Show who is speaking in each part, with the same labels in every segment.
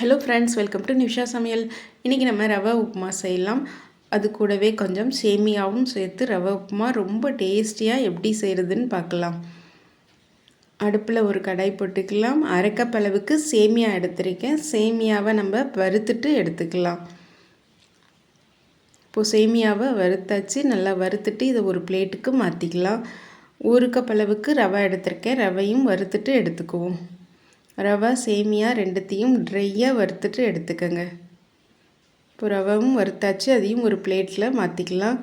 Speaker 1: Hello friends welcome to Nisha சமையல் இன்றைக்கி நம்ம ரவை உப்புமா செய்யலாம். அது கூடவே கொஞ்சம் சேமியாவும் சேர்த்து ரவை உப்புமா ரொம்ப டேஸ்டியாக எப்படி செய்கிறதுன்னு பார்க்கலாம். அடுப்பில் ஒரு கடாய் போட்டுக்கலாம். அரைக்கப் அளவுக்கு சேமியா எடுத்திருக்கேன். சேமியாவை நம்ம வறுத்துட்டு எடுத்துக்கலாம். இப்போது சேமியாவை வறுத்தாச்சு. நல்லா வறுத்துட்டு இதை ஒரு பிளேட்டுக்கு மாற்றிக்கலாம் ஒரு கப் அளவுக்கு ரவை எடுத்திருக்கேன். ரவையும் வறுத்துட்டு எடுத்துக்குவோம். ரவை சேமியா ரெண்டுத்தையும் ட்ரையாக வறுத்துட்டு எடுத்துக்கோங்க. இப்போ ரவாவும் வறுத்தாச்சு. அதையும் ஒரு பிளேட்டில் மாற்றிக்கலாம்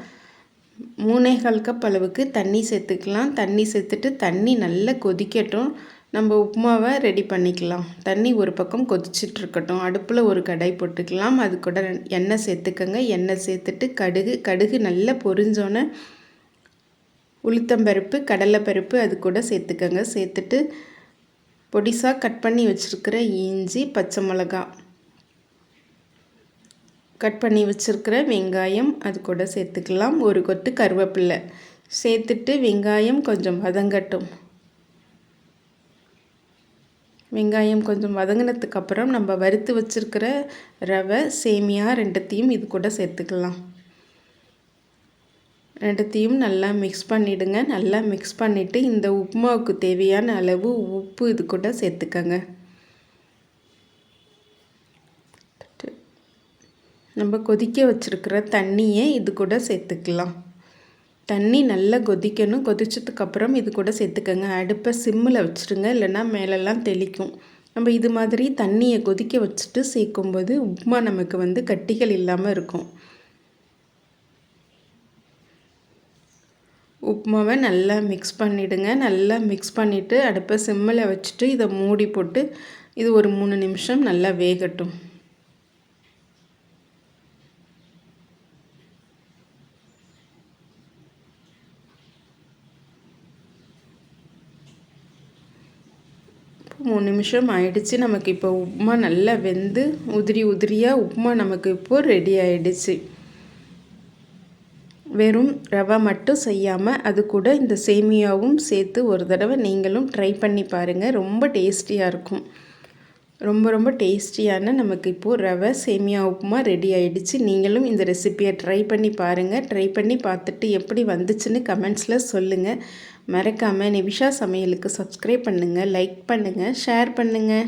Speaker 1: மூணேகால் கப் அளவுக்கு தண்ணி சேர்த்துக்கலாம். தண்ணி சேர்த்துட்டு தண்ணி நல்லா கொதிக்கட்டும். நம்ம உப்புமாவை ரெடி பண்ணிக்கலாம். தண்ணி ஒரு பக்கம் கொதிச்சிட்ருக்கட்டும். அடுப்பில் ஒரு கடாய் போட்டுக்கலாம். அது கூட எண்ணெய் சேர்த்துக்கோங்க. எண்ணெய் சேர்த்துட்டு கடுகு கடுகு நல்லா பொரிஞ்சோன்னே உளுத்தம்பருப்பு கடலைப்பருப்பு அது கூட சேர்த்துக்கோங்க. சேர்த்துட்டு பொடிசாக கட் பண்ணி வச்சுருக்கிற இஞ்சி பச்சை மிளகா. கட் பண்ணி வச்சுருக்கிற வெங்காயம் அது கூட சேர்த்துக்கலாம். ஒரு கொத்து கருவேப்பில்லை. சேர்த்துட்டு வெங்காயம் கொஞ்சம் வதங்கட்டும். வெங்காயம் கொஞ்சம் வதங்கினதுக்கப்புறம் நம்ம வறுத்து வச்சுருக்கிற ரவை சேமியா ரெண்டுத்தையும் இது கூட சேர்த்துக்கலாம். ரெண்டுத்தையும் நல்லா மிக்ஸ் பண்ணிவிடுங்க நல்லா மிக்ஸ் பண்ணிவிட்டு இந்த உப்புமாவுக்கு தேவையான அளவு உப்பு இது கூட சேர்த்துக்கங்க. நம்ம கொதிக்க வச்சுருக்கிற தண்ணியை இது கூட சேர்த்துக்கலாம். தண்ணி நல்லா கொதிக்கணும். கொதிச்சதுக்கப்புறம் இது கூட சேர்த்துக்கங்க. அடுப்பை சிம்மில் வச்சுருங்க. இல்லைன்னா மேலெல்லாம் தெளிக்கும். நம்ம இது மாதிரி தண்ணியை கொதிக்க வச்சுட்டு சேர்க்கும்போது உப்புமா நமக்கு வந்து கட்டிகள் இல்லாமல் இருக்கும். உப்புமாவை நல்லா மிக்ஸ் பண்ணிவிடுங்க நல்லா மிக்ஸ் பண்ணிவிட்டு அடுப்பை சிம்மில் வச்சுட்டு இதை மூடி போட்டு இது ஒரு மூணு நிமிஷம் நல்லா வேகட்டும். மூணு நிமிஷம் ஆயிடுச்சு. நமக்கு இப்போ உப்புமா நல்லா வெந்து உதிரி உதிரியாக உப்புமா நமக்கு இப்போது ரெடி ஆயிடுச்சு. வெறும் ரவை மட்டும் செய்யாமல் அது கூட இந்த சேமியாவும் சேர்த்து ஒரு தடவை நீங்களும் ட்ரை பண்ணி பாருங்கள் ரொம்ப டேஸ்டியாக இருக்கும். ரொம்ப ரொம்ப டேஸ்டியான நமக்கு இப்போது ரவை சேமியா உப்புமா ரெடி ஆகிடுச்சு நீங்களும் இந்த ரெசிப்பியை ட்ரை பண்ணி பாருங்கள் ட்ரை பண்ணி பார்த்துட்டு எப்படி வந்துச்சுன்னு கமெண்ட்ஸில் சொல்லுங்கள் மறக்காமல் நிவிஷா சமையலுக்கு சப்ஸ்கிரைப் பண்ணுங்கள் லைக் பண்ணுங்கள் ஷேர் பண்ணுங்கள்